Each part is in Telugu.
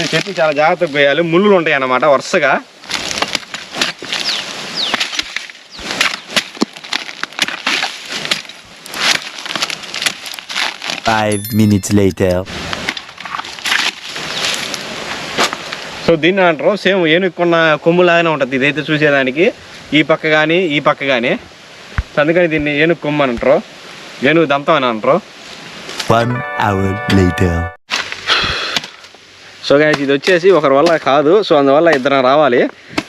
ఈ చెట్టు చాలా జాగ్రత్తగా పోయాలి ముళ్ళులు ఉంటాయి అన్నమాట వరుసగా. Five minutes later. సో దీన్ని అంటారు సేమ్ ఏనుక్కున్న కొమ్ములాగానే ఉంటుంది. ఇదైతే చూసేదానికి ఈ పక్క కానీ ఈ పక్క కానీ అందుకని దీన్ని ఏనుగు కొమ్ము అని అంటారు. ఏనుగు దంతం అని అంటారు. One hour later. So guys ఇది వచ్చేసి ఒకరి వల్ల కాదు. సో అందువల్ల ఇద్దరం రావాలి.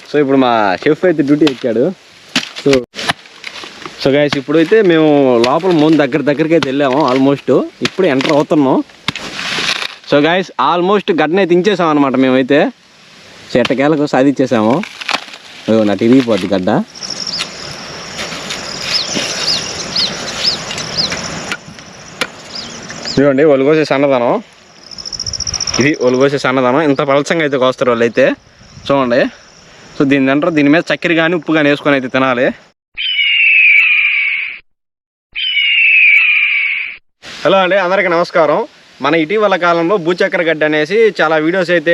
సో ఇప్పుడు మా షెఫ్ అయితే డ్యూటీ ఎక్కాడు. సో సో గాయస్ ఇప్పుడైతే మేము లోపల ముందు దగ్గర దగ్గరికి అయితే వెళ్ళాము ఆల్మోస్ట్ ఇప్పుడు ఎంటర్ అవుతున్నాం సో గాయస్ ఆల్మోస్ట్ గడ్డనే తించేసాం అనమాట మేమైతే. సో ఎట్టకేళ్ళకు సాధించేసాము. అయ్యో నా తిరిగిపోద్ది గడ్డ. వాళ్ళు కోసే సన్నదనం. ఇది ఒలుగోసే సన్నదనం. ఇంత పలచంగా అయితే కోస్తారు వాళ్ళు అయితే చూడండి. సో దీని అంటారు దీని మీద చక్కెర కానీ ఉప్పు కానీ వేసుకొని అయితే తినాలి. హలో అండి అందరికీ నమస్కారం. మన ఇటీవల కాలంలో భూచక్ర గడ్డ అనేసి చాలా వీడియోస్ అయితే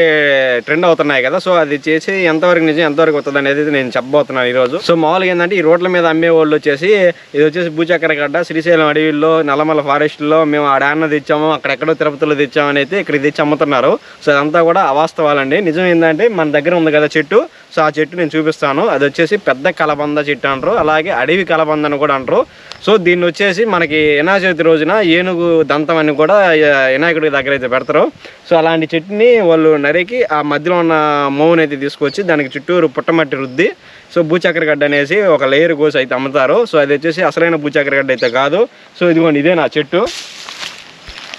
ట్రెండ్ అవుతున్నాయి కదా. సో అది చేసి ఎంతవరకు నిజం ఎంతవరకు వస్తుంది అనేది నేను చెప్పబోతున్నాను ఈరోజు. సో మామూలుగా ఏంటంటే ఈ రోడ్ల మీద అమ్మే వాళ్ళు వచ్చేసి ఇది వచ్చేసి భూచక్ర గడ్డ. శ్రీశైలం అడవిలో నల్లమల ఫారెస్ట్లో మేము ఆడ డాన్న తెచ్చాము అక్కడెక్కడో తిరుపతిలో తెచ్చాము అని అయితే ఇక్కడ తెచ్చి అమ్ముతున్నారు. సో అదంతా కూడా అవాస్తవాలండి. నిజం ఏంటంటే మన దగ్గర ఉంది కదా చెట్టు. సో ఆ చెట్టు నేను చూపిస్తాను. అది వచ్చేసి పెద్ద కలబంద చెట్టు అంటారు. అలాగే అడవి కలబంద అని కూడా అంటారు. సో దీన్ని వచ్చేసి మనకి వినాయక చవితి రోజున ఏనుగు దంతం అని కూడా వినాయకుడికి వినాయకుడి దగ్గర అయితే పెడతారు. సో అలాంటి చెట్టుని వాళ్ళు నరికి ఆ మధ్యలో ఉన్న మోవుని అయితే తీసుకొచ్చి దానికి చుట్టూరు పుట్టమట్టి రుద్ది సో భూచక్రగడ్డ అనేసి ఒక లేయర్ కోసి అయితే అమ్ముతారు. సో అది వచ్చేసి అసలైన భూచక్రగడ్డ అయితే కాదు. సో ఇదిగోండి ఇదే నా చెట్టు.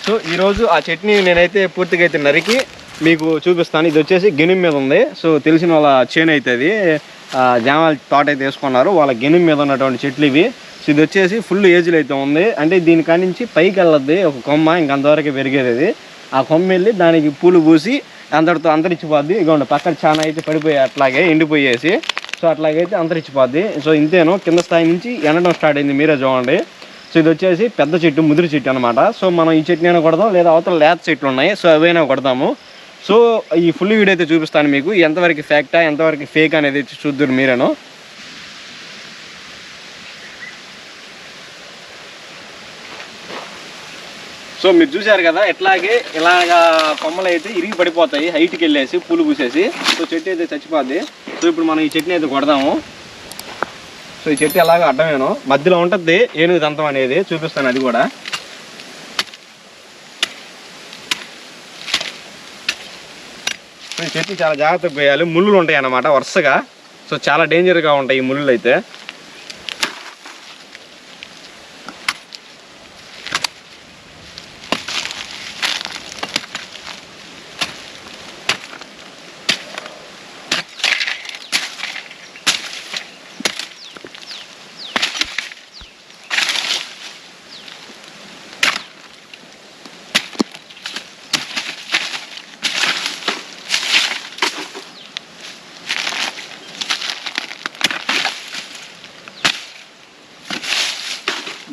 సో ఈరోజు ఆ చట్నీ నేనైతే పూర్తిగా అయితే నరికి మీకు చూపిస్తాను. ఇది వచ్చేసి గెనుం మీద ఉంది. సో తెలిసిన వాళ్ళ చేను అయితే అది జామాల తోట అయితే వేసుకున్నారు. వాళ్ళ గెనుం మీద ఉన్నటువంటి చెట్లు ఇవి. సో ఇది వచ్చేసి ఫుల్ ఏజ్లో అయితే ఉంది. అంటే దీని నుంచి పైకి వెళ్ళద్ది. ఒక కొమ్మ ఇంక అంతవరకు పెరిగేది అది ఆ కొమ్మ వెళ్ళి దానికి పూలు పూసి అంతటితో అంతరించిపోద్ది. ఇగోండి పక్కన చాలా అయితే పడిపోయాయి అట్లాగే ఎండిపోయేసి సో అట్లాగైతే అంతరించిపోద్ది. సో ఇంతేను. కింద స్థాయి నుంచి ఎండడం స్టార్ట్ అయింది. మీరే చూడండి. సో ఇది వచ్చేసి పెద్ద చెట్టు ముదిరి చెట్టు అనమాట సో మనం ఈ చెట్టునైనా అయినా కొడదాం. లేదా అవతల లేత చెట్లు ఉన్నాయి. సో అవైనా కొడదాము. సో ఈ ఫుల్ వీడియో అయితే చూపిస్తాను మీకు. ఎంతవరకు ఫ్యాక్టా ఎంతవరకు ఫేక్ అనేది చూద్దరు మీరేను. సో మీరు చూశారు కదా ఎట్లాగే ఇలాగా కొమ్మలు అయితే ఇరిగి పడిపోతాయి హైట్కి వెళ్ళేసి పూలు పూసేసి. సో చెట్టు అయితే చచ్చిపోద్ది. సో ఇప్పుడు మనం ఈ చెట్టుని అయితే కొడదాము. సో ఈ చెట్టు ఎలాగో అడ్డమేను. మధ్యలో ఉంటుంది ఏనుగు దంతం అనేది చూపిస్తాను అది కూడా సో ఈ చెట్టు చాలా జాగ్రత్తగా పోయాలి. ముళ్ళు ఉంటాయి అన్నమాట వరుసగా. సో చాలా డేంజర్గా ఉంటాయి ఈ ముళ్ళు అయితే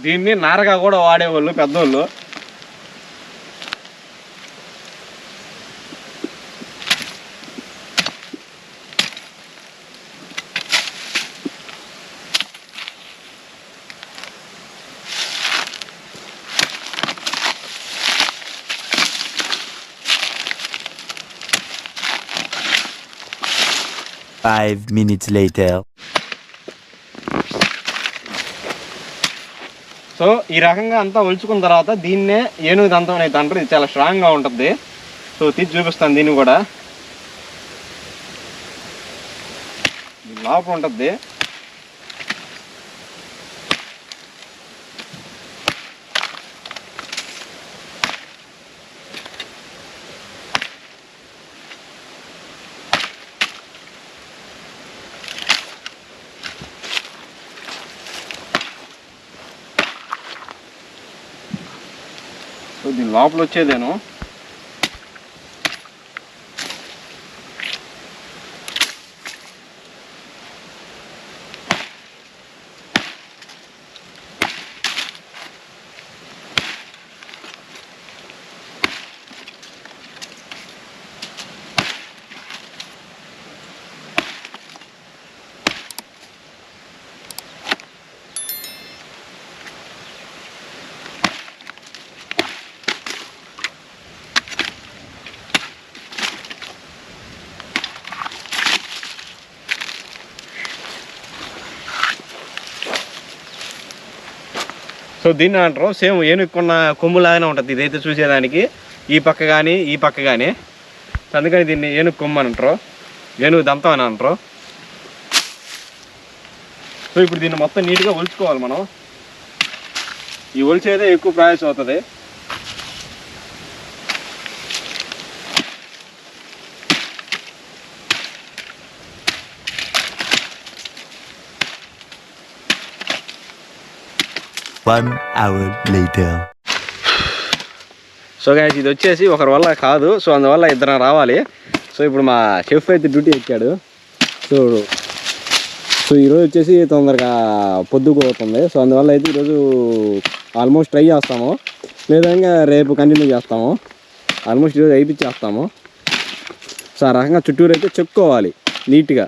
దీన్ని నారగా కూడా వాడేవాళ్ళు పెద్దోళ్ళు Five minutes later. సో ఈ రకంగా అంతా ఒలుచుకున్న తర్వాత దీన్నే ఏనుగు దంతం అనేది అంటారు ఇది చాలా స్ట్రాంగ్గా ఉంటుంది. సో తీసి చూపిస్తాను దీన్ని కూడా. లోపల ఉంటుంది. సో దీని లోపల వచ్చేదేను. సో దీన్ని అంటారు. సేమ్ ఏనుక్కున్న కొమ్ములాగానే ఉంటుంది. ఇదైతే చూసేదానికి ఈ పక్క కానీ ఈ పక్క కానీ అందుకని దీన్ని ఏనుగు కొమ్ము అని అంటారు. ఏనుగు దంతం అని అంటారు. సో ఇప్పుడు దీన్ని మొత్తం నీట్గా ఒలుచుకోవాలి మనం. ఈ ఒలిచేదే ఎక్కువ ప్రయాసం అవుతుంది. One hour later so guys ఇది వచ్చేసి ఒకరి వల్ల కాదు. సో అందువల్ల ఇద్దరం రావాలి. సో ఇప్పుడు మా షెఫ్ అయితే డ్యూటీ ఎక్కాడు. సో సో ఈరోజు వచ్చేసి తొందరగా పొద్దుకుపోతుంది సో అందువల్ల అయితే ఈరోజు ఆల్మోస్ట్ ట్రై చేస్తాము. లేదంగా రేపు కంటిన్యూ చేస్తాము. ఆల్మోస్ట్ ఈరోజు అయిపించేస్తాము. సో ఆ రకంగా చుట్టూరు అయితే చెప్పుకోవాలి నీట్గా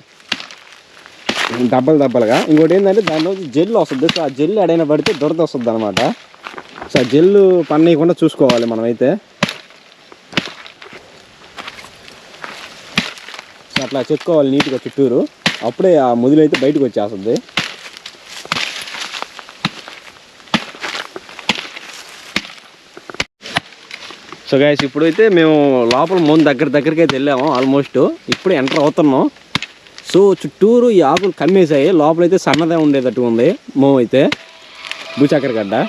డబ్బలు డబ్బలుగా. ఇంకోటి ఏంటంటే దానిలో జెల్ వస్తుంది. సో ఆ జెల్ ఎడైనా పడితే దొరద వస్తుంది అనమాట సో ఆ జెల్లు పన్నీయకుండా చూసుకోవాలి మనమైతే సో అట్లా చెప్పుకోవాలి నీట్గా చుట్టూరు. అప్పుడే ఆ ముదులు అయితే బయటకు వచ్చేస్తుంది. సో గైస్ ఇప్పుడైతే మేము లోపల ముందు దగ్గర దగ్గరికి అయితే వెళ్ళాము. ఆల్మోస్ట్ ఇప్పుడు ఎంటర్ అవుతున్నాం. సో చుట్టూరు ఈ ఆకులు కమ్మేసాయి లోపలైతే సన్నదే ఉండేటట్టు ఉంది. మో అయితే. భూచక్కెర గడ్డ.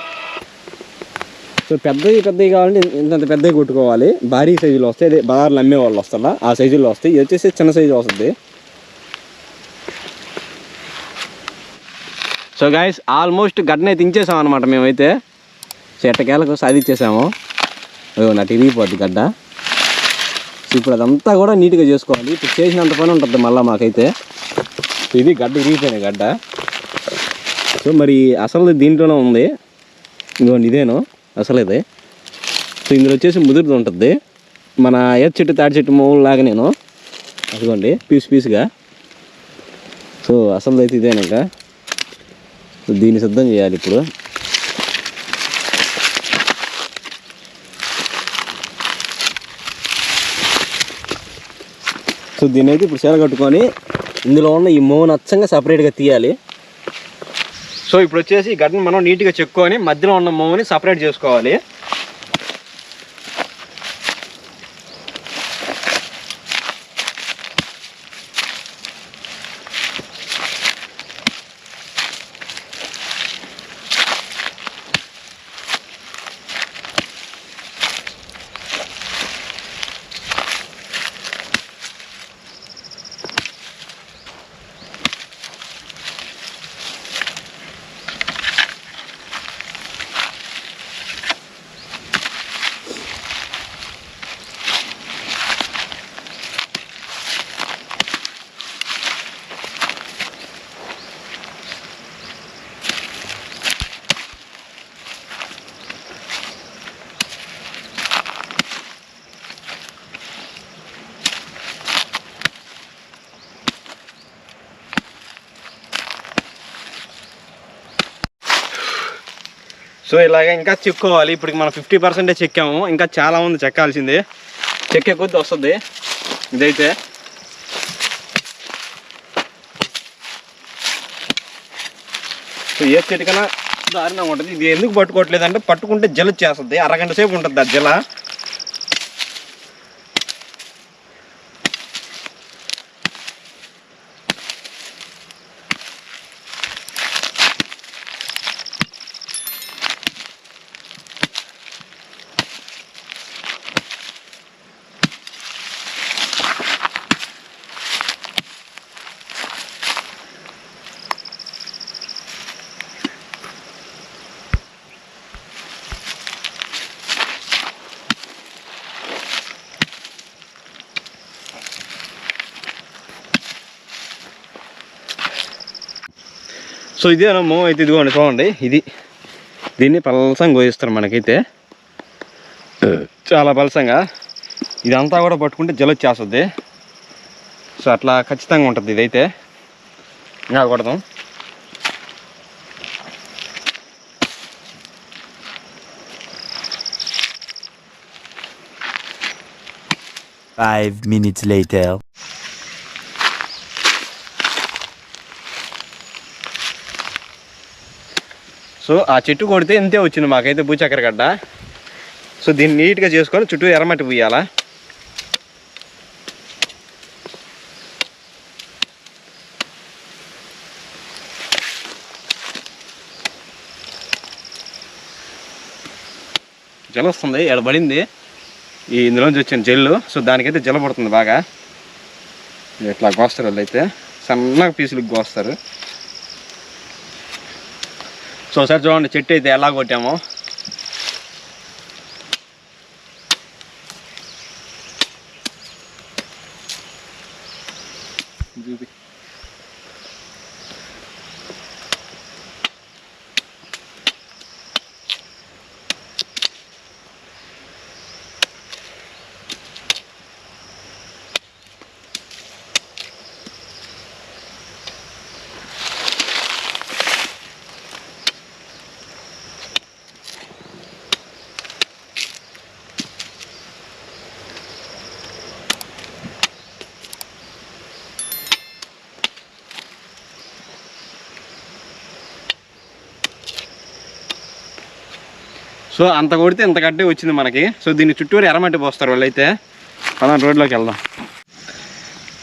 సో పెద్దవి పెద్దవి కావాలంటే ఇంత పెద్దవి కొట్టుకోవాలి. భారీ సైజులో వస్తాయి. అదే బజార్లో అమ్మే వాళ్ళు వస్తారా? ఆ సైజులో వస్తాయి. ఇది వచ్చేసి చిన్న సైజు వస్తుంది. సో గాయస్ ఆల్మోస్ట్ గడ్డనే తించేసాం అనమాట మేమైతే. సో ఎట్టకేళ్ళకు సాధించేసాము నా నాకు ఇరిగిపోద్ది గడ్డ. ఇప్పుడు అదంతా కూడా నీట్గా చేసుకోవాలి. ఇప్పుడు చేసినంత పని ఉంటుంది మళ్ళీ మాకైతే. ఇది గడ్డ ఇరిగిపోయిన గడ్డ. సో మరి అసలు దీంట్లోనే ఉంది. ఇదిగోండి ఇదేను అసలు ఇది సో ఇందులో వచ్చేసి ముదురుది ఉంటుంది. మన ఏర్ చెట్టు తాడి చెట్టు మూలలాగా నేను. అదిగోండి పీస్ పీస్గా. సో అసలు అయితే ఇదేనాక దీన్ని సిద్ధం చేయాలి ఇప్పుడు. సో దీని అయితే ఇప్పుడు చీర కట్టుకొని ఇందులో ఉన్న ఈ మోన్ అచ్చంగా సపరేట్గా తీయాలి. సో ఇప్పుడు వచ్చేసి గడ్డని మనం నీట్గా చెక్కుకొని మధ్యలో ఉన్న మోని సపరేట్ చేసుకోవాలి. సో ఇలాగ ఇంకా చెక్కోవాలి. ఇప్పుడు మనం ఫిఫ్టీ పర్సెంటే చెక్కాము. ఇంకా చాలా ఉంది చెక్కాల్సింది. చెక్కే కొద్ది వస్తుంది. ఇదైతే. సో ఏ చెట్టుకైనా దారుణంగా ఉంటుంది. ఇది ఎందుకు పట్టుకోవట్లేదు అంటే పట్టుకుంటే జల చేస్తుంది. అరగంట సేపు ఉంటుంది ఆ జల. సో ఇదే మో అయితే ఇదిగోండి చూడండి. ఇది దీన్ని పలసంగా కోయిస్తారు మనకైతే. చాలా పలసంగా. ఇదంతా కూడా పట్టుకుంటే జల వచ్చేస్తుంది. సో అట్లా ఖచ్చితంగా ఉంటుంది ఇదైతే. ఇంకా కొడదాం. Five minutes later. సో ఆ చెట్టు కొడితే ఇంతే వచ్చింది మాకైతే భూచక్కెర గడ్డ. సో దీన్ని నీట్గా చేసుకొని చుట్టూ ఎర్రమట్టి పూయాలా. జల వస్తుంది ఎడబడింది పడింది? ఈ ఇందులోంచి వచ్చిన జెల్లు సో దానికైతే జల పడుతుంది బాగా. ఇట్లా కోస్తారు వాళ్ళు అయితే సన్నగా పీసులకు కోస్తారు. సో ఒకసారి చూడండి చెట్టు అయితే ఎలా కొట్టామో. సో అంత కొడితే ఇంత గడ్డి వచ్చింది మనకి. సో దీన్ని చుట్టూరు ఎర్రమట్టి పోస్తారు వాళ్ళైతే. మనం రోడ్లోకి వెళ్దాం.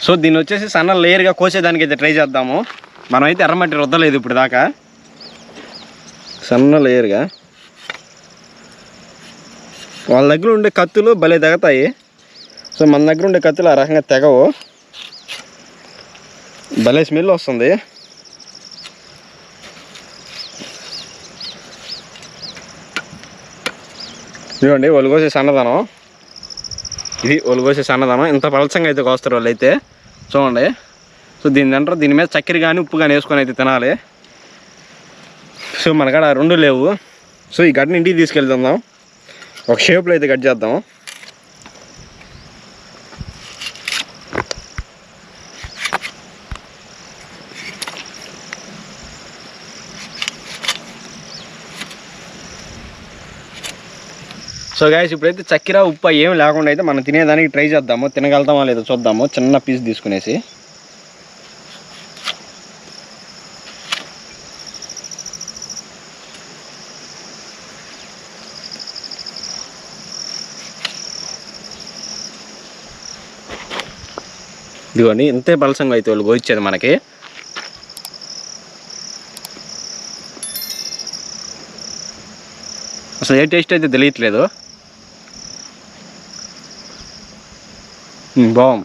సో దీన్ని వచ్చేసి సన్న లేయర్గా కోసేదానికి అయితే ట్రై చేద్దాము. మనమైతే ఎర్రమట్టి రుద్దలేదు ఇప్పుడు దాకా. సన్న లేయర్గా. వాళ్ళ దగ్గర ఉండే కత్తులు భలే తెగతాయి. సో మన దగ్గర ఉండే కత్తులు ఆ రకంగా తెగవు. భలే స్మెల్ వస్తుంది. ఇదిగోండి ఒలుగోసే సన్నదనం. ఇది ఒలుగోసే సన్నదనం. ఇంత పలసంగా అయితే కోస్తారు వాళ్ళు అయితే చూడండి. సో దీని అంటారు దీని మీద చక్కెర కానీ ఉప్పు కానీ వేసుకొని అయితే తినాలి. సో మనకాడ రెండు లేవు. సో ఈ గడ్డని ఇంటికి తీసుకెళ్తుందాం ఒక షేప్లో అయితే కట్ చేద్దాం. సో గాయస్ ఇప్పుడైతే చక్కెర ఉప్పు ఏం లేకుండా అయితే మనం తినేదానికి ట్రై చేద్దాము. తినగలుగుతామా లేదో చూద్దాము. చిన్న పీస్ తీసుకునేసి. ఇదిగోండి ఇంతే బలసంగా అయితే వాళ్ళు గోయిచ్చేది మనకి. అసలు ఏ టేస్ట్ అయితే తెలియట్లేదు. Bom.